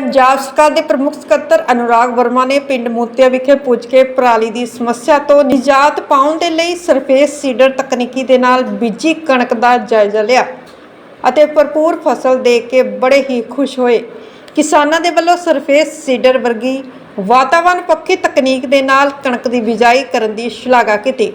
ਪੰਜਾਬ ਸਰਕਾਰ ਦੇ ਪ੍ਰਮੁੱਖ ਸਕੱਤਰ ਅਨੁਰਾਗ ਵਰਮਾ ਨੇ ਪਿੰਡ ਮੋਤੀਆ ਵਿਖੇ ਪੁੱਜ ਕੇ ਪਰਾਲੀ ਦੀ ਸਮੱਸਿਆ ਤੋਂ ਨਿਜਾਤ ਪਾਉਣ ਦੇ ਲਈ ਸਰਫੇਸ ਸੀਡਰ ਤਕਨੀਕੀ ਦੇ ਨਾਲ ਬੀਜੀ ਕਣਕ ਦਾ ਜਾਇਜ਼ਾ ਲਿਆ ਅਤੇ ਭਰਪੂਰ ਫਸਲ ਦੇਖ ਕੇ ਬੜੇ ਹੀ ਖੁਸ਼ ਹੋਏ। ਕਿਸਾਨਾਂ ਦੇ ਵੱਲੋਂ ਸਰਫੇਸ ਸੀਡਰ ਵਰਗੀ ਵਾਤਾਵਰਣ ਪੱਖੀ ਤਕਨੀਕ ਦੇ ਨਾਲ ਕਣਕ ਦੀ ਬਿਜਾਈ ਕਰਨ ਦੀ ਸ਼ਲਾਘਾ ਕੀਤੀ।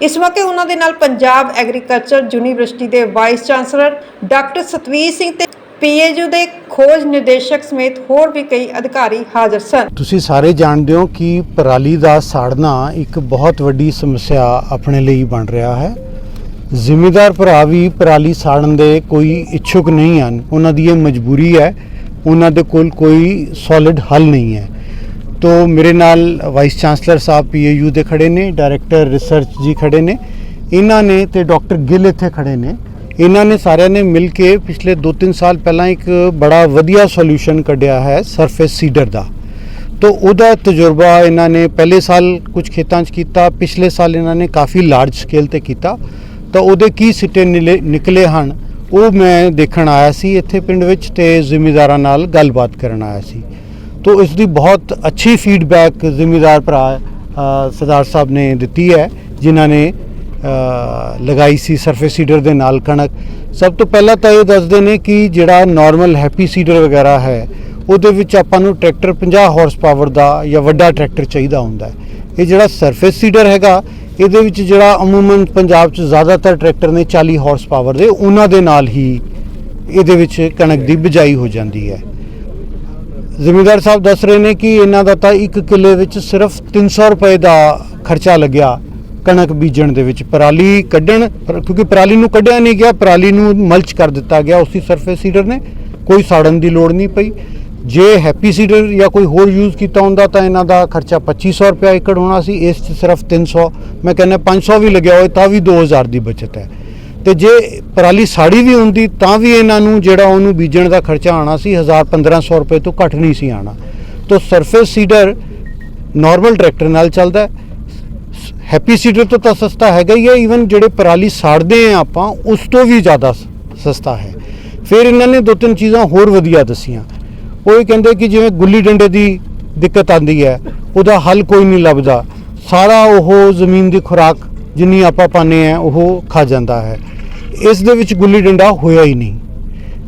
ਇਸ ਮੌਕੇ ਉਹਨਾਂ ਦੇ ਨਾਲ ਪੰਜਾਬ ਐਗਰੀਕਲਚਰ ਯੂਨੀਵਰਸਿਟੀ ਦੇ vice chancellor doctor Satvir Singh ਤੇ ਪੀਏਯੂ ਦੇ ਖੋਜ ਨਿਰਦੇਸ਼ਕ ਸਮੇਤ ਹੋਰ ਵੀ ਕਈ ਅਧਿਕਾਰੀ ਹਾਜ਼ਰ ਸਨ। ਤੁਸੀਂ ਸਾਰੇ ਜਾਣਦੇ ਹੋ ਕਿ ਪਰਾਲੀ ਦਾ ਸਾੜਨਾ ਇੱਕ ਬਹੁਤ ਵੱਡੀ ਸਮੱਸਿਆ ਆਪਣੇ ਲਈ ਬਣ ਰਿਹਾ ਹੈ। ਜ਼ਿੰਮੇਦਾਰ ਭਰਾ ਵੀ ਪਰਾਲੀ ਸਾੜਨ ਦੇ ਕੋਈ ਇੱਛੁਕ ਨਹੀਂ ਹਨ। ਉਹਨਾਂ ਦੀ ਇਹ ਮਜਬੂਰੀ ਹੈ, ਉਹਨਾਂ ਦੇ ਕੋਲ ਕੋਈ ਸੋਲਿਡ ਹੱਲ ਨਹੀਂ ਹੈ। ਤੋ ਮੇਰੇ ਨਾਲ ਵਾਈਸ ਚਾਂਸਲਰ ਸਾਹਿਬ ਪੀਏਯੂ ਦੇ ਖੜੇ ਨੇ ਡਾਇਰੈਕਟਰ ਰਿਸਰਚ ਜੀ ਖੜੇ ਨੇ। ਇਹਨਾਂ ਨੇ ਤੇ ਡਾਕਟਰ ਗਿੱਲ ਇੱਥੇ ਖੜੇ ਨੇ। ਇਹਨਾਂ ਨੇ ਸਾਰਿਆਂ ਨੇ ਮਿਲ ਕੇ ਪਿਛਲੇ 2-3 ਸਾਲ ਪਹਿਲਾਂ ਇੱਕ ਬੜਾ ਵਧੀਆ ਸੋਲੂਸ਼ਨ ਕੱਢਿਆ ਹੈ ਸਰਫੇਸ ਸੀਡਰ ਦਾ। ਤੋ ਉਹਦਾ ਤਜਰਬਾ ਇਹਨਾਂ ਨੇ ਪਹਿਲੇ ਸਾਲ ਕੁਝ ਖੇਤਾਂ 'ਚ ਕੀਤਾ, ਪਿਛਲੇ ਸਾਲ ਇਹਨਾਂ ਨੇ ਕਾਫੀ ਲਾਰਜ ਸਕੇਲ ਤੇ ਕੀਤਾ। ਤਾਂ ਉਹਦੇ ਕੀ ਸਿੱਟੇ ਨਿਲੇ- ਨਿਕਲੇ ਹਨ, ਉਹ ਮੈਂ ਦੇਖਣ ਆਇਆ ਸੀ ਇੱਥੇ ਪਿੰਡ ਵਿੱਚ ਤੇ ਜ਼ਿਮੀਦਾਰਾਂ ਨਾਲ ਗੱਲਬਾਤ ਕਰਨ ਆਇਆ ਸੀ। ਤੋ ਇਸ ਦੀ ਬਹੁਤ ਅੱਛੀ ਫੀਡਬੈਕ ਜ਼ਿਮੀਦਾਰ ਭਰਾ ਸਰਦਾਰ ਸਾਹਿਬ ਨੇ ਦਿੱਤੀ ਹੈ, ਜਿਨ੍ਹਾਂ ਨੇ ਲਗਾਈ ਸੀ ਸਰਫੇਸ ਸੀਡਰ ਦੇ ਨਾਲ ਕਣਕ। ਸਭ ਤੋਂ ਪਹਿਲਾਂ ਤਾਂ ਇਹ ਦੱਸਦੇ ਨੇ ਕਿ ਜਿਹੜਾ ਨਾਰਮਲ ਹੈਪੀ ਸੀਡਰ ਵਗੈਰਾ ਹੈ, ਉਹਦੇ ਵਿੱਚ ਆਪਾਂ ਨੂੰ ਟਰੈਕਟਰ 50 ਹਾਰਸ ਪਾਵਰ ਦਾ ਜਾਂ ਵੱਡਾ ਟਰੈਕਟਰ ਚਾਹੀਦਾ ਹੁੰਦਾ ਹੈ। ਇਹ ਜਿਹੜਾ ਸਰਫੇਸ ਸੀਡਰ ਹੈਗਾ, ਇਹਦੇ ਵਿੱਚ ਜਿਹੜਾ ਅਮੂਮਨ ਪੰਜਾਬ 'ਚ ਜ਼ਿਆਦਾਤਰ ਟਰੈਕਟਰ ਨੇ 40 ਹਾਰਸ ਪਾਵਰ ਦੇ, ਉਹਨਾਂ ਦੇ ਨਾਲ ਹੀ ਇਹਦੇ ਵਿੱਚ ਕਣਕ ਦੀ ਬਿਜਾਈ ਹੋ ਜਾਂਦੀ ਹੈ। ਜ਼ਿਮੀਂਦਾਰ ਸਾਹਿਬ ਦੱਸ ਰਹੇ ਨੇ ਕਿ ਇਹਨਾਂ ਦਾ ਤਾਂ ਇੱਕ ਕਿੱਲੇ ਵਿੱਚ ਸਿਰਫ 300 ਰੁਪਏ ਦਾ ਖਰਚਾ ਲੱਗਿਆ। ਕਣਕ ਬੀਜਣ ਦੇ ਵਿੱਚ ਪਰਾਲੀ ਕੱਢਣ ਕਿਉਂਕਿ ਪਰਾਲੀ ਨੂੰ ਕੱਢਿਆ ਨਹੀਂ ਗਿਆ, ਪਰਾਲੀ ਨੂੰ ਮਲਚ ਕਰ ਦਿੱਤਾ ਗਿਆ ਉਸੇ ਸਰਫੇਸ ਸੀਡਰ ਨੇ। ਕੋਈ ਸਾੜਨ ਦੀ ਲੋੜ ਨਹੀਂ ਪਈ। ਜੇ ਹੈਪੀ ਸੀਡਰ ਜਾਂ ਕੋਈ ਹੋਰ ਯੂਜ਼ ਕੀਤਾ ਹੁੰਦਾ ਤਾਂ ਇਹਨਾਂ ਦਾ ਖਰਚਾ 2500 ਰੁਪਏ ਏਕੜ ਹੋਣਾ ਸੀ। ਇਸ 'ਚ ਸਿਰਫ 300 ਮੈਂ ਕਹਿੰਦਾ 500 ਵੀ ਲੱਗਿਆ ਹੋਏ, ਤਾਂ ਵੀ 2000 ਦੀ ਬਚਤ ਹੈ। ਤੇ ਜੇ ਪਰਾਲੀ ਸਾੜੀ ਵੀ ਹੁੰਦੀ, ਤਾਂ ਵੀ ਇਹਨਾਂ ਨੂੰ ਜਿਹੜਾ ਉਹਨੂੰ ਬੀਜਣ ਦਾ ਖਰਚਾ ਆਣਾ ਸੀ 1000 1500 ਰੁਪਏ ਤੋਂ ਘੱਟ ਨਹੀਂ ਸੀ ਆਣਾ ਤੋਂ ਸਰਫੇਸ ਸੀਡਰ ਨਾਰਮਲ ਟਰੈਕਟਰ ਨਾਲ ਚੱਲਦਾ ਹੈ। ਹੈਪੀ ਸੀਡਰ ਤੋਂ ਤਾਂ ਸਸਤਾ ਹੈਗਾ ਹੀ ਹੈ ਈਵਨ ਜਿਹੜੇ ਪਰਾਲੀ ਸਾੜਦੇ ਆ ਆਪਾਂ, ਉਸ ਤੋਂ ਵੀ ਜ਼ਿਆਦਾ ਸ- ਸਸਤਾ ਹੈ। ਫਿਰ ਇਹਨਾਂ ਨੇ ਦੋ ਤਿੰਨ ਚੀਜ਼ਾਂ ਹੋਰ ਵਧੀਆ ਦੱਸੀਆਂ। ਉਹ ਇਹ ਕਹਿੰਦੇ ਕਿ ਜਿਵੇਂ ਗੁੱਲੀ ਡੰਡੇ ਦੀ ਦਿੱਕਤ ਆਂਦੀ ਹੈ, ਉਹਦਾ ਹੱਲ ਕੋਈ ਨਹੀਂ ਲੱਭਦਾ। ਸਾਰਾ ਉਹ ਜ਼ਮੀਨ ਦੀ ਖੁਰਾਕ ਜਿੰਨੀ ਆਪਾਂ ਪਾਉਂਦੇ ਆ ਉਹ ਖਾ ਜਾਂਦਾ ਹੈ। ਇਸ ਦੇ ਵਿੱਚ ਗੁੱਲੀ ਡੰਡਾ ਹੋਇਆ ਹੀ ਨਹੀਂ।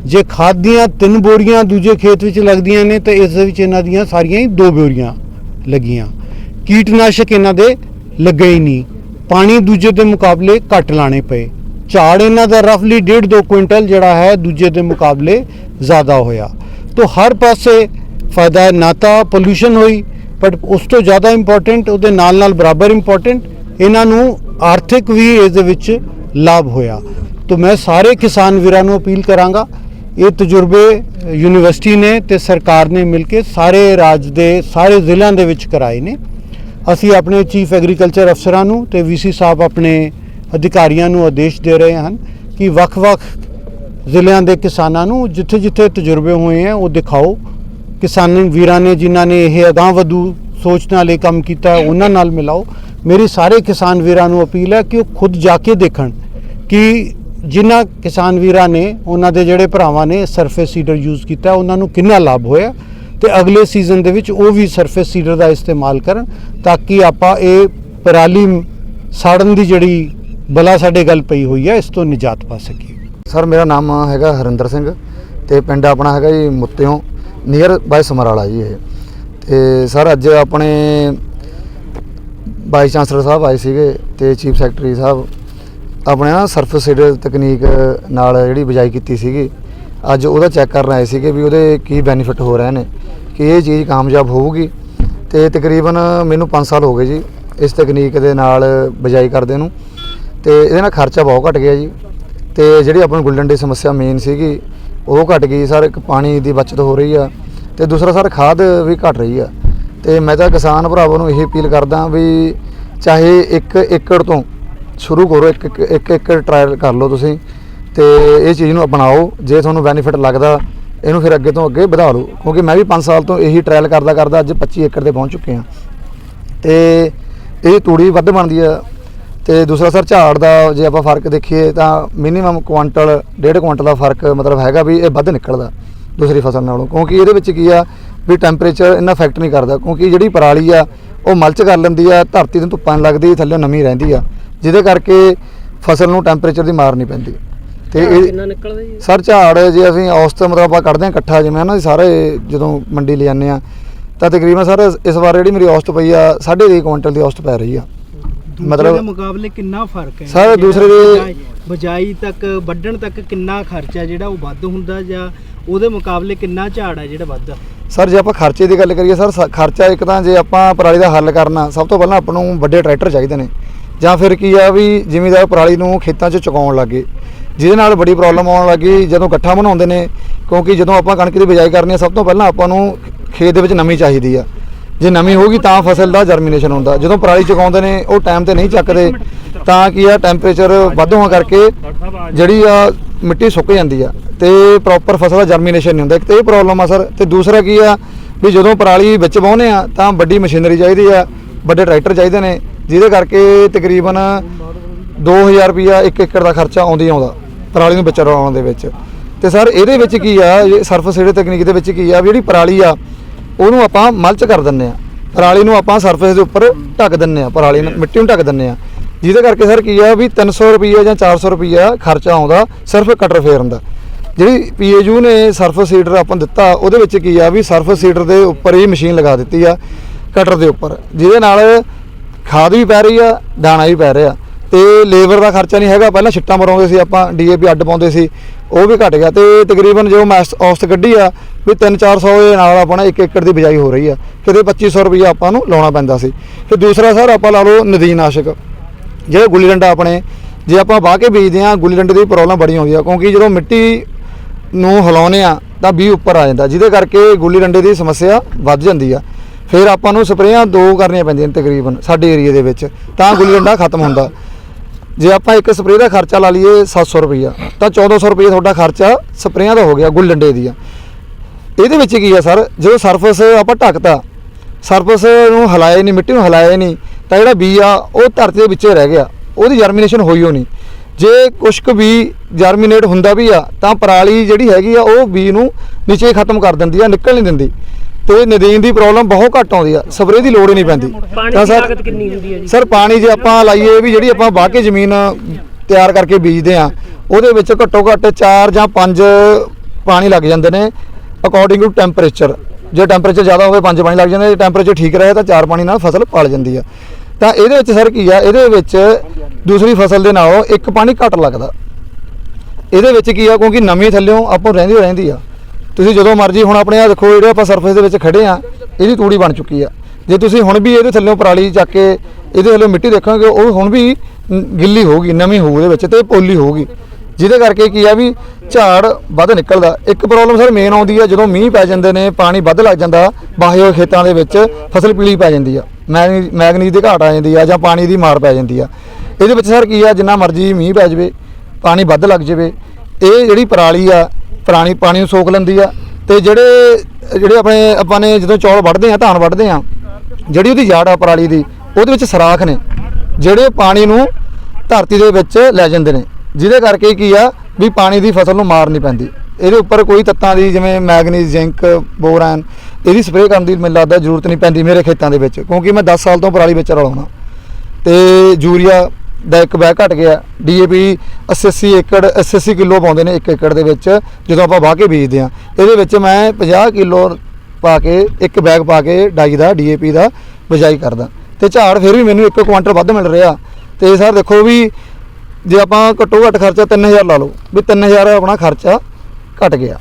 ਜੇ ਖਾਦ ਦੀਆਂ ਤਿੰਨ ਬੋਰੀਆਂ ਦੂਜੇ ਖੇਤ ਵਿੱਚ ਲੱਗਦੀਆਂ ਨੇ, ਤਾਂ ਇਸ ਦੇ ਵਿੱਚ ਇਹਨਾਂ ਦੀਆਂ ਸਾਰੀਆਂ ਹੀ ਦੋ ਬੋਰੀਆਂ ਲੱਗੀਆਂ। ਕੀਟਨਾਸ਼ਕ ਇਹਨਾਂ ਦੇ ਲੱਗੇ ਹੀ ਨਹੀਂ। ਪਾਣੀ ਦੂਜੇ ਦੇ ਮੁਕਾਬਲੇ ਘੱਟ ਲਾਣੇ ਪਏ। ਝਾੜ ਇਹਨਾਂ ਦਾ ਰਫਲੀ 1.5 2 ਕੁਇੰਟਲ ਜਿਹੜਾ ਹੈ ਦੂਜੇ ਦੇ ਮੁਕਾਬਲੇ ਜ਼ਿਆਦਾ ਹੋਇਆ। ਤੋਂ ਹਰ ਪਾਸੇ ਫਾਇਦਾ ਹੈ। ਨਾ ਤਾਂ ਪੋਲੂਸ਼ਨ ਹੋਈ ਬਟ ਉਸ ਤੋਂ ਜ਼ਿਆਦਾ ਇੰਪੋਰਟੈਂਟ ਉਹਦੇ ਨਾਲ ਨਾਲ ਬਰਾਬਰ ਇੰਪੋਰਟੈਂਟ ਇਹਨਾਂ ਨੂੰ ਆਰਥਿਕ ਵੀ ਇਸ ਦੇ ਵਿੱਚ ਲਾਭ ਹੋਇਆ। ਤੋਂ ਮੈਂ ਸਾਰੇ ਕਿਸਾਨ ਵੀਰਾਂ ਨੂੰ ਅਪੀਲ ਕਰਾਂਗਾ, ਇਹ ਤਜਰਬੇ ਯੂਨੀਵਰਸਿਟੀ ਨੇ ਤੇ ਸਰਕਾਰ ਨੇ ਮਿਲ ਕੇ ਸਾਰੇ ਰਾਜ ਦੇ, ਸਾਰੇ ਜ਼ਿਲ੍ਹਿਆਂ ਦੇ ਵਿੱਚ ਕਰਾਏ ਨੇ। ਅਸੀਂ ਆਪਣੇ ਚੀਫ ਐਗਰੀਕਲਚਰ ਅਫਸਰਾਂ ਨੂੰ ਤੇ ਵੀਸੀ ਸਾਹਿਬ ਆਪਣੇ ਅਧਿਕਾਰੀਆਂ ਨੂੰ ਆਦੇਸ਼ ਦੇ ਰਹੇ ਹਨ ਕਿ ਵੱਖ-ਵੱਖ ਜ਼ਿਲ੍ਹਿਆਂ ਦੇ ਕਿਸਾਨਾਂ ਨੂੰ ਜਿੱਥੇ-ਜਿੱਥੇ ਤਜਰਬੇ ਹੋਏ ਹੈ ਉਹ ਦਿਖਾਓ। ਕਿਸਾਨ ਵੀਰਾਂ ਨੇ, ਜਿਨ੍ਹਾਂ ਨੇ ਇਹ ਅਗਾਂਹ ਵਧੂ ਸੋਚ ਨਾਲ ਇਹ ਕੰਮ ਕੀਤਾ, ਉਹਨਾਂ ਨਾਲ ਮਿਲਾਓ। ਮੇਰੀ ਸਾਰੇ ਕਿਸਾਨ ਵੀਰਾਂ ਨੂੰ ਅਪੀਲ ਹੈ ਕਿ ਉਹ ਖੁਦ ਜਾ ਕੇ ਦੇਖਣ ਕਿ ਜਿਨ੍ਹਾਂ ਕਿਸਾਨ ਵੀਰਾਂ ਨੇ, ਉਹਨਾਂ ਦੇ ਜਿਹੜੇ ਭਰਾਵਾਂ ਨੇ ਸਰਫੇਸ ਸੀਡਰ ਯੂਜ਼ ਕੀਤਾ, ਉਹਨਾਂ ਨੂੰ ਕਿੰਨਾ ਲਾਭ ਹੋਇਆ। ਤੇ ਅਗਲੇ ਸੀਜ਼ਨ ਦੇ ਵਿੱਚ ਉਹ ਵੀ ਸਰਫੇਸ ਸੀਡਰ ਦਾ ਇਸਤੇਮਾਲ ਕਰਨ ਤਾਂ ਕਿ ਆਪਾਂ ਇਹ ਪਰਾਲੀ ਸਾੜਨ ਦੀ ਜਿਹੜੀ ਬਲਾ ਸਾਡੇ ਗੱਲ ਪਈ ਹੋਈ ਹੈ, ਇਸ ਤੋਂ ਨਿਜਾਤ ਪਾ ਸਕੀਏ। ਸਰ ਮੇਰਾ ਨਾਮ ਹੈਗਾ ਹਰਿੰਦਰ ਸਿੰਘ ਤੇ ਪਿੰਡ ਆਪਣਾ ਹੈਗਾ ਜੀ ਮੁੱਤਿਓਂ ਨੀਅਰ ਬਾਈ ਸਮਰਾਲਾ ਜੀ ਇਹ। ਤੇ ਸਰ, ਅੱਜ ਆਪਣੇ ਵਾਈਸ ਚਾਂਸਲਰ ਸਾਹਿਬ ਆਏ ਸੀਗੇ ਤੇ ਚੀਫ ਸੈਕਟਰੀ ਸਾਹਿਬ ਆਪਣੇ ਨਾ ਸਰਫੇਸ ਸੀਡਰ ਤਕਨੀਕ ਨਾਲ ਜਿਹੜੀ ਬਿਜਾਈ ਕੀਤੀ ਸੀਗੀ। ਅੱਜ ਉਹਦਾ ਚੈੱਕ ਕਰਨ ਆਏ ਸੀਗੇ ਵੀ ਉਹਦੇ ਕੀ ਬੈਨੀਫਿਟ ਹੋ ਰਹੇ ਨੇ। ਕਿ ਇਹ ਚੀਜ਼ ਕਾਮਯਾਬ ਹੋਊਗੀ। ਤੇ ਤਕਰੀਬਨ ਮੈਨੂੰ 5 ਸਾਲ ਹੋ ਗਏ ਜੀ ਇਸ ਤਕਨੀਕ ਦੇ ਨਾਲ ਬਿਜਾਈ ਕਰਦੇ ਨੂੰ। ਤੇ ਇਹਦੇ ਨਾਲ ਖਰਚਾ ਬਹੁਤ ਘਟ ਗਿਆ ਜੀ। ਤੇ ਜਿਹੜੀ ਆਪਣੀ ਗੁੱਲਣ ਦੀ ਸਮੱਸਿਆ ਮੇਨ ਸੀਗੀ, ਉਹ ਘਟ ਗਈ ਸਰ, ਇੱਕ ਪਾਣੀ ਦੀ ਬਚਤ ਹੋ ਰਹੀ ਆ। ਤੇ ਦੂਸਰਾ ਸਰ, ਖਾਦ ਵੀ ਘਟ ਰਹੀ ਆ। ਤੇ ਮੈਂ ਤਾਂ ਕਿਸਾਨ ਭਰਾਵਾਂ ਨੂੰ ਇਹ ਅਪੀਲ ਕਰਦਾ ਵੀ ਚਾਹੇ 1 ਏਕੜ ਤੋਂ ਸ਼ੁਰੂ ਕਰੋ, ਇੱਕ, ਇੱਕ- ਇੱਕ ਏਕੜ ਟਰਾਇਲ ਕਰ ਲਓ ਤੁਸੀਂ। ਤੇ ਇਹ ਚੀਜ਼ ਨੂੰ ਅਪਣਾਓ, ਜੇ ਤੁਹਾਨੂੰ ਬੈਨੀਫਿਟ ਲੱਗਦਾ ਇਹਨੂੰ ਫਿਰ ਅੱਗੇ ਤੋਂ ਅੱਗੇ ਵਧਾ ਲਓ, ਕਿਉਂਕਿ ਮੈਂ ਵੀ 5 ਸਾਲ ਤੋਂ ਇਹੀ ਟਰਾਇਲ ਕਰਦਾ ਕਰਦਾ ਅੱਜ 25 ਏਕੜ ਤੇ ਪਹੁੰਚ ਚੁੱਕੇ ਹਾਂ। ਤੇ ਇਹ ਤੂੜੀ ਵੱਧ ਬਣਦੀ ਆ, ਤੇ ਦੂਸਰਾ ਸਰ ਝਾੜ ਦਾ ਜੇ ਆਪਾਂ ਫ਼ਰਕ ਦੇਖੀਏ ਤਾਂ ਮਿਨੀਮਮ ਕੁਆਂਟਲ, ਡੇਢ ਕੁਆਂਟਲ ਦਾ ਫ਼ਰਕ ਮਤਲਬ ਹੈਗਾ ਵੀ ਇਹ ਵੱਧ ਨਿਕਲਦਾ ਦੂਸਰੀ ਫਸਲ ਨਾਲੋਂ, ਕਿਉਂਕਿ ਇਹਦੇ ਵਿੱਚ ਕੀ ਆ ਵੀ ਟੈਂਪਰੇਚਰ ਇੰਨਾ ਇਫੈਕਟ ਨਹੀਂ ਕਰਦਾ, ਕਿਉਂਕਿ ਜਿਹੜੀ ਪਰਾਲੀ ਆ ਉਹ ਮਲਚ ਕਰ ਲੈਂਦੀ ਆ, ਧਰਤੀ ਨੂੰ ਧੁੱਪਾਂ ਨੀ ਲੱਗਦੀ, ਥੱਲੇ ਨਮੀ ਰਹਿੰਦੀ ਆ, ਜਿਹਦੇ ਕਰਕੇ ਫਸਲ ਨੂੰ ਟੈਂਪਰੇਚਰ ਦੀ ਮਾਰ ਨਹੀਂ ਪੈਂਦੀ। ਤੇ ਇਹ ਕਿੰਨਾ ਨਿਕਲਦਾ ਜੀ? ਸਰ ਝਾੜ ਜੇ ਅਸੀਂ ਔਸਤ ਮਤਲਬ ਆਪਾਂ ਕੱਢਦੇ ਹਾਂ ਇਕੱਠਾ ਜਿਵੇਂ ਨਾ ਸਾਰੇ ਜਦੋਂ ਮੰਡੀ ਲੈ ਜਾਂਦੇ ਆ ਤਾਂ ਤਕਰੀਬਨ ਸਰ ਇਸ ਵਾਰ ਜਿਹੜੀ ਮੇਰੀ ਔਸਤ ਪਈ ਆ 2.5 ਕੁਇੰਟਲ ਦੀ ਔਸਤ ਪੈ ਰਹੀ ਆ। ਮਤਲਬ- ਦੇ ਮੁਕਾਬਲੇ ਕਿੰਨਾ ਫ਼ਰਕ ਹੈ? ਸਰ, ਦੂਸਰੇ ਦੇ- ਬਜਾਈ- ਤੱਕ ਵੱਢਣ ਤੱਕ ਕਿੰਨਾ ਖਰਚਾ ਜਿਹੜਾ ਉਹ ਵੱਧ ਹੁੰਦਾ ਜਾਂ ਉਹਦੇ ਮੁਕਾਬਲੇ ਕਿੰਨਾ ਝਾੜ ਹੈ ਜਿਹੜਾ ਵੱਧ ਸਰ ਜੇ ਆਪਾਂ ਖਰਚੇ ਦੀ ਗੱਲ ਕਰੀਏ ਸਰ ਖਰਚਾ ਇੱਕ ਤਾਂ ਜੇ ਆਪਾਂ ਪਰਾਲੀ ਦਾ ਹੱਲ ਕਰਨਾ ਸਭ ਤੋਂ ਪਹਿਲਾਂ ਆਪਾਂ ਨੂੰ ਵੱਡੇ ਟਰੈਕਟਰ ਚਾਹੀਦੇ ਨੇ। ਜਾਂ ਫਿਰ ਕੀ ਆ ਵੀ ਜ਼ਿਮੀਦਾਰ ਪਰਾਲੀ ਨੂੰ ਖੇਤਾਂ 'ਚ ਚੁਕਾਉਣ ਲੱਗੇ। ਜਿਹਦੇ ਨਾਲ ਬੜੀ ਪ੍ਰੋਬਲਮ ਆਉਣ ਲੱਗੀ, ਜਦੋਂ ਇਕੱਠਾ ਬਣਾਉਂਦੇ ਨੇ, ਕਿਉਂਕਿ ਜਦੋਂ ਆਪਾਂ ਕਣਕ ਦੀ ਬਿਜਾਈ ਕਰਨੀ ਹੈ ਸਭ ਤੋਂ ਪਹਿਲਾਂ ਆਪਾਂ ਨੂੰ ਖੇਤ ਦੇ ਵਿੱਚ ਨਮੀ ਚਾਹੀਦੀ ਆ। ਜੇ ਨਮੀ ਹੋਊਗੀ ਤਾਂ ਫਸਲ ਦਾ ਜਰਮੀਨੇਸ਼ਨ ਹੁੰਦਾ। ਜਦੋਂ ਪਰਾਲੀ ਚੁਕਾਉਂਦੇ ਨੇ, ਉਹ ਟਾਈਮ ਤੇ ਨਹੀਂ ਚੱਕਦੇ, ਤਾਂ ਕੀ ਆ ਟੈਂਪਰੇਚਰ ਵੱਧ ਹੋਣ ਕਰਕੇ ਜਿਹੜੀ ਆ, ਮਿੱਟੀ ਸੁੱਕ ਜਾਂਦੀ ਆ ਤੇ ਪ੍ਰੋਪਰ ਫਸਲ ਦਾ ਜਰਮੀਨੇਸ਼ਨ ਨਹੀਂ ਹੁੰਦਾ। ਇੱਕ ਤੇ ਇਹ ਪ੍ਰੋਬਲਮ ਆ ਸਰ, ਤੇ ਦੂਸਰਾ ਕੀ ਆ, ਵੀ ਜਦੋਂ ਪਰਾਲੀ ਵਿੱਚ ਵਾਹੁੰਦੇ ਆ, ਤਾਂ ਵੱਡੀ ਮਸ਼ੀਨਰੀ ਚਾਹੀਦੀ ਆ, ਵੱਡੇ ਟਰੈਕਟਰ ਚਾਹੀਦੇ ਨੇ, ਜਿਹਦੇ ਕਰਕੇ ਤਕਰੀਬਨ 2000 ਰੁਪਿਆ ਇੱਕ ਏਕੜ ਦਾ ਖਰਚਾ ਆਉਂਦੀ ਆਉਂਦਾ, ਪਰਾਲੀ ਨੂੰ ਵਿੱਚ ਰਲਾਉਣ ਦੇ ਵਿੱਚ। ਤੇ ਸਰ, ਇਹਦੇ ਵਿੱਚ ਕੀ ਆ, ਇਹ ਸਰਫ ਸੀੜੇ ਤਕਨੀਕ ਦੇ ਵਿੱਚ ਕੀ ਆ ਜਿਹੜੀ ਪਰਾਲੀ ਆ, ਉਹਨੂੰ ਆਪਾਂ ਮਲਚ ਕਰ ਦਿੰਨੇ ਆ। ਪਰਾਲੀ ਨੂੰ ਆਪਾਂ ਸਰਫੇਸ ਦੇ ਉੱਪਰ ਢੱਕ ਦਿੰਨੇ ਆ, ਪਰਾਲੀ ਨੂੰ, ਮਿੱਟੀ ਨੂੰ ਢੱਕ ਦਿੰਨੇ ਆ। ਜਿਹਦੇ ਕਰਕੇ ਸਰ ਕੀ ਆ, ਵੀ 300 ਰੁਪਈਆ ਜਾਂ 400 ਰੁਪਈਆ ਖਰਚਾ ਆਉਂਦਾ ਸਿਰਫ ਕਟਰ ਫੇਰਨ ਦਾ। ਜਿਹੜੀ ਪੀਏਯੂ ਨੇ ਸਰਫ ਸੀਡਰ ਆਪਾਂ ਨੂੰ ਦਿੱਤਾ, ਉਹਦੇ ਵਿੱਚ ਕੀ ਆ, ਵੀ ਸਰਫ ਸੀਡਰ ਦੇ ਉੱਪਰ ਹੀ ਮਸ਼ੀਨ ਲਗਾ ਦਿੱਤੀ ਆ, ਕਟਰ ਦੇ ਉੱਪਰ। ਜਿਹਦੇ ਨਾਲ ਖਾਦ ਵੀ ਪੈ ਰਹੀ ਆ, ਦਾਣਾ ਵੀ ਪੈ ਰਿਹਾ। ਤੇ ਲੇਬਰ ਦਾ ਖਰਚਾ ਨਹੀਂ ਹੈਗਾ, ਪਹਿਲਾਂ ਛਿੱਟਾਂ ਮਰਾਉਂਦੇ ਸੀ ਆਪਾਂ, ਡੀਏਪੀ ਅੱਡ ਪਾਉਂਦੇ ਸੀ, ਉਹ ਵੀ ਘਟ ਗਿਆ ਤੇ ਤਕਰੀਬਨ ਜੋ ਮੈਂ ਔਸਤ ਕੱਢੀ ਆ ਵੀ 3-400 ਦੇ ਨਾਲ ਆਪਣਾ 1 ਏਕੜ ਦੀ ਬਿਜਾਈ ਹੋ ਰਹੀ ਆ, ਕਿਤੇ 2500 ਰੁਪਈਆ ਆਪਾਂ ਨੂੰ ਲਾਉਣਾ ਪੈਂਦਾ ਸੀ। ਤੇ ਦੂਸਰਾ ਸਰ, ਆਪਾਂ ਲਾ ਲਓ ਨਦੀਨਾਸ਼ਕ ਜਿਹੜੇ ਗੁੱਲੀ ਡੰਡਾ ਆਪਣੇ, ਜੇ ਆਪਾਂ ਵਾਹ ਕੇ ਬੀਜਦੇ ਆ ਗੁੱਲੀ ਡੰਡੇ ਦੀ ਪ੍ਰੋਬਲਮ ਬੜੀ ਆਉਂਦੀ ਆ, ਕਿਉਂਕਿ ਜਦੋਂ ਮਿੱਟੀ ਨੂੰ ਹਿਲਾਉਂਦੇ ਆ ਤਾਂ ਬੀ ਉੱਪਰ ਆ ਜਾਂਦਾ, ਜਿਹਦੇ ਕਰਕੇ ਗੁੱਲੀ ਡੰਡੇ ਦੀ ਸਮੱਸਿਆ ਵੱਧ ਜਾਂਦੀ ਆ। ਫਿਰ ਆਪਾਂ ਨੂੰ ਸਪਰੇਆਂ ਦੋ ਕਰਨੀਆਂ ਪੈਂਦੀਆਂ ਨੇ ਤਕਰੀਬਨ, ਸਾਡੇ ਏਰੀਆ ਦੇ ਵਿੱਚ, ਤਾਂ ਗੁੱਲੀ ਡੰਡਾ ਖਤਮ ਹੁੰਦਾ। ਜੇ ਆਪਾਂ ਇੱਕ ਸਪਰੇਅ ਦਾ ਖਰਚਾ ਲਾ ਲਈਏ 700 ਰੁਪਈਆ, ਤਾਂ 1400 ਰੁਪਈਆ ਤੁਹਾਡਾ ਖਰਚਾ ਸਪਰੇਆਂ ਦਾ ਹੋ ਗਿਆ, ਗੁੱਲ ਡੰਡੇ ਦੀਆਂ। ਇਹਦੇ ਵਿੱਚ ਕੀ ਆ ਸਰ, ਜਦੋਂ ਸਰਫਸ ਆਪਾਂ ਢੱਕਤਾ, ਸਰਫਸ ਨੂੰ ਹਲਾਏ ਨਹੀਂ, ਮਿੱਟੀ ਨੂੰ ਹਲਾਏ ਨਹੀਂ, ਤਾਂ ਜਿਹੜਾ ਬੀ ਆ, ਉਹ ਧਰਤੀ ਦੇ ਵਿੱਚੇ ਰਹਿ ਗਿਆ। ਉਹਦੀ ਜਰਮੀਨੇਸ਼ਨ ਹੋਈ ਹੋ ਨਹੀਂ ਜੇ ਕੁਛ ਕੁ ਬੀ ਜਰਮੀਨੇਟ ਹੁੰਦਾ ਵੀ ਆ, ਤਾਂ ਪਰਾਲੀ ਜਿਹੜੀ ਹੈਗੀ ਆ, ਉਹ ਬੀ ਨੂੰ ਨੀਚੇ ਖਤਮ ਕਰ ਦਿੰਦੀ ਆ, ਨਿਕਲ ਨਹੀਂ ਦਿੰਦੀ। ਤੇ ਨਦੀਨ ਦੀ ਪ੍ਰੋਬਲਮ ਬਹੁਤ ਘੱਟ ਆਉਂਦੀ ਆ। ਸਪਰੇਅ ਦੀ ਲੋੜ ਹੀ ਨਹੀਂ ਪੈਂਦੀ। ਪਾਣੀ ਤਾਂ ਦੀ ਸਰ- ਲਾਗਤ ਕਿੰਨੀ ਹੁੰਦੀ ਹੈ ਜੀ? ਸਰ ਪਾਣੀ ਜੇ ਆਪਾਂ ਲਾਈਏ ਵੀ ਜਿਹੜੀ ਆਪਾਂ ਵਾਹ ਕੇ ਜ਼ਮੀਨ ਤਿਆਰ ਕਰਕੇ ਬੀਜਦੇ ਆ ਉਹਦੇ ਵਿੱਚ ਘੱਟੋ ਘੱਟ 4 ਜਾਂ 5 ਪਾਣੀ ਲੱਗ ਜਾਂਦੇ ਨੇ ਅਕੋਰਡਿੰਗ ਟੂ ਟੈਂਪਰੇਚਰ ਜੇ ਟੈਂਪਰੇਚਰ ਜ਼ਿਆਦਾ ਹੋਵੇ 5 ਪਾਣੀ ਲੱਗ ਜਾਂਦੇ ਜੇ ਟੈਂਪਰੇਚਰ ਠੀਕ ਰਹੇ ਤਾਂ 4 ਪਾਣੀ ਨਾਲ ਫਸਲ ਪਲ ਜਾਂਦੀ ਆ। ਤਾਂ ਇਹਦੇ ਵਿੱਚ ਸਰ ਕੀ ਆ ਇਹਦੇ ਵਿੱਚ ਦੂਸਰੀ ਫਸਲ ਦੇ ਨਾਲੋਂ ਇੱਕ ਪਾਣੀ ਘੱਟ ਲੱਗਦਾ। ਇਹਦੇ ਵਿੱਚ ਕੀ ਆ ਕਿਉਂਕਿ ਨਵੀਂ ਥੱਲਿਓਂ ਆਪਾਂ ਰਹਿੰਦੀ ਰਹਿੰਦੀ ਆ। ਤੁਸੀਂ ਜਦੋਂ ਮਰਜ਼ੀ ਹੁਣ ਆਪਣੇ ਆ ਦੇਖੋ, ਜਿਹੜੇ ਆਪਾਂ ਸਰਫੇਸ ਦੇ ਵਿੱਚ ਖੜੇ ਆ ਇਹਦੀ ਤੂੜੀ ਬਣ ਚੁੱਕੀ ਆ। ਜੇ ਤੁਸੀਂ ਹੁਣ ਵੀ ਇਹਦੇ ਥੱਲਿਓਂ ਪਰਾਲੀ ਚੱਕ ਕੇ ਇਹਦੇ ਥੱਲੇ ਮਿੱਟੀ ਦੇਖੋਗੇ, ਉਹ ਹੁਣ ਵੀ ਨ- ਗਿੱਲੀ ਹੋਊਗੀ, ਨਵੀਂ ਹੋਊ ਉਹਦੇ ਵਿੱਚ ਤੇ ਪੋਲੀ ਹੋਊਗੀ। ਜਿਹਦੇ ਕਰਕੇ ਕੀ ਆ ਵੀ ਝਾੜ ਵੱਧ ਨਿਕਲਦਾ। ਇੱਕ ਪ੍ਰੋਬਲਮ ਸਰ ਮੇਨ ਆਉਂਦੀ ਆ, ਜਦੋਂ ਮੀਂਹ ਪੈ ਜਾਂਦੇ ਨੇ, ਪਾਣੀ ਵੱਧ ਲੱਗ ਜਾਂਦਾ, ਬਾਹੇ ਹੋਏ ਖੇਤਾਂ ਦੇ ਵਿੱਚ ਫਸਲ ਪੀਲੀ ਪੈ ਜਾਂਦੀ ਆ। ਮੈਗਨੀ ਮੈਗਨੀਜ਼ ਦੀ ਘਾਟ ਆ ਜਾਂਦੀ ਆ ਜਾਂ ਪਾਣੀ ਦੀ ਮਾਰ ਪੈ ਜਾਂਦੀ ਆ। ਇਹਦੇ ਵਿੱਚ ਸਰ ਕੀ ਆ, ਜਿੰਨਾ ਮਰਜ਼ੀ ਮੀਂਹ ਪੈ ਜਾਵੇ, ਪਾਣੀ ਵੱਧ ਲੱਗ ਜਾਵੇ, ਇਹ ਜਿਹੜੀ ਪਰਾਲੀ ਆ ਪੁਰਾਣੀ ਪਾਣੀ ਨੂੰ ਸੋਖ ਲੈਂਦੀ ਆ ਤੇ ਜਿਹੜੇ ਜਿਹੜੇ ਆਪਣੇ, ਆਪਾਂ ਨੇ ਜਦੋਂ ਚੌਲ ਵੱਢਦੇ ਆ, ਧਾਨ ਵੱਢਦੇ ਆ, ਜਿਹੜੀ ਉਹਦੀ ਜੜ ਆ ਪਰਾਲੀ ਦੀ, ਉਹਦੇ ਵਿੱਚ ਸਰਾਖ ਨੇ, ਜਿਹੜੇ ਪਾਣੀ ਨੂੰ ਧਰਤੀ ਦੇ ਵਿੱਚ ਲੈ ਜਾਂਦੇ ਨੇ, ਜਿਹਦੇ ਕਰਕੇ ਕੀ ਆ ਵੀ ਪਾਣੀ ਦੀ ਫਸਲ ਨੂੰ ਮਾਰ ਨਹੀਂ ਪੈਂਦੀ। ਇਹਦੇ ਉੱਪਰ ਕੋਈ ਤੱਤਾਂ ਦੀ, ਜਿਵੇਂ ਮੈਗਨੀਜ਼, ਜ਼ਿੰਕ, ਬੋਰਾਨ, ਇਹਦੀ ਸਪਰੇਅ ਕਰਨ ਦੀ ਮੈਨੂੰ ਲੱਗਦਾ ਜ਼ਰੂਰਤ ਨਹੀਂ ਪੈਂਦੀ ਮੇਰੇ ਖੇਤਾਂ ਦੇ ਵਿੱਚ, ਕਿਉਂਕਿ ਮੈਂ 10 ਸਾਲ ਤੋਂ ਪਰਾਲੀ ਵਿੱਚ ਰਲਾਉਣਾ। ਤੇ ਯੂਰੀਆ ਦਾ ਇੱਕ ਬੈਗ ਘਟ ਗਿਆ। ਡੀਏਪੀ 80 ਏਕੜ 80 ਕਿਲੋ ਪਾਉਂਦੇ ਨੇ ਇੱਕ ਏਕੜ ਦੇ ਵਿੱਚ, ਜਦੋਂ ਆਪਾਂ ਵਾਹ ਕੇ ਬੀਜਦੇ ਆ ਇਹਦੇ ਵਿੱਚ ਮੈਂ 50 ਕਿਲੋ ਪਾ ਕੇ, ਇੱਕ ਬੈਗ ਪਾ ਕੇ ਡਾਈ ਦਾ, ਡੀਏਪੀ ਦਾ ਬਿਜਾਈ ਕਰਦਾ। ਤੇ ਝਾੜ ਫਿਰ ਵੀ ਮੈਨੂੰ 1 ਕੁਆਂਟਲ ਵੱਧ ਮਿਲ ਰਿਹਾ। ਤੇ ਸਰ ਦੇਖੋ ਵੀ ਜੇ ਆਪਾਂ ਘੱਟੋ ਘੱਟ ਖਰਚਾ 3000 ਲਾ ਲਓ, ਵੀ 3000 ਆਪਣਾ ਖਰਚਾ ਘਟ ਗਿਆ।